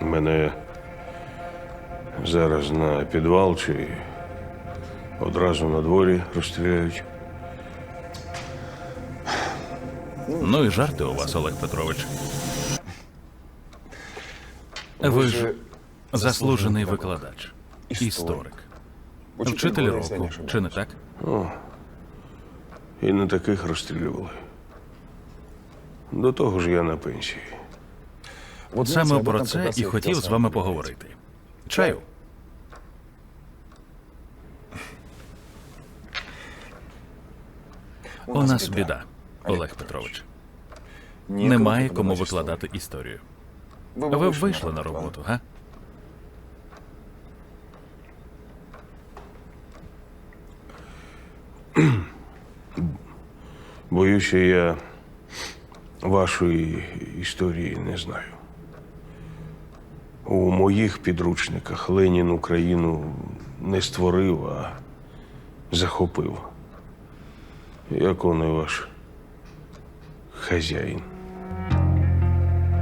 Мене зараз на підвал чи одразу на дворі розстріляють. Ну і жарти у вас, Олег Петрович. Ви ж заслужений викладач, історик, вчитель року, чи не так? І не таких розстрілювали. До того ж я на пенсії. Саме про це і хотів з вами поговорити. Чаю. У нас біда, Олег Петрович. Немає кому викладати історію. Ви вийшли на роботу, га? Боюся, я вашої історії не знаю. У моїх підручниках Ленін Україну не створив, а захопив. Як он і ваш хазяїн.